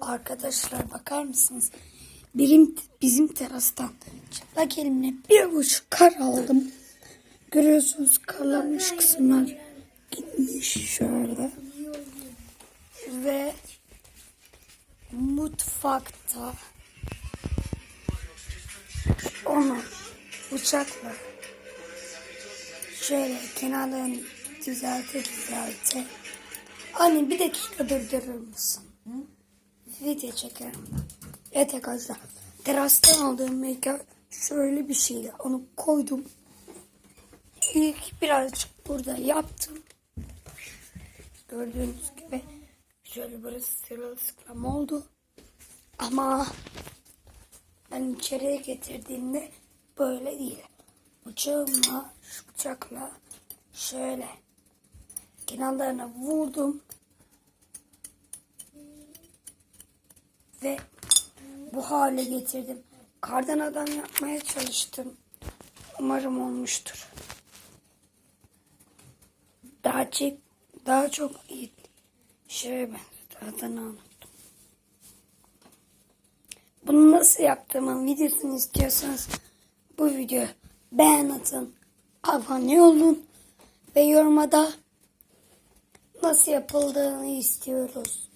Arkadaşlar bakar mısınız? Birim, bizim terastan çıplak elimle bir buçuk kar aldım. Görüyorsunuz karlanmış kısımlar gitmiş şöyle. Ve mutfakta onu bıçakla şöyle kenarlarını düzelte düzelte. Anne bir dakika durdurur musun? Video çekerim. Evet arkadaşlar. Terastan aldığım make şöyle bir şeydi. Onu koydum. İlk birazcık burada yaptım. Gördüğünüz gibi şöyle burası sırılsıklam oldu. Ama ben içeriye getirdiğimde böyle değil. Bıçağımla, şu bıçakla şöyle kenarlarına vurdum. Ve bu hale getirdim. Kardan adam yapmaya çalıştım. Umarım olmuştur. Daha çok, daha çok iyi. Şöyle ben adını unuttum. Bunu nasıl yaptığımın videosunu istiyorsanız bu video beğen atın, abone olun ve yoruma da nasıl yapıldığını istiyoruz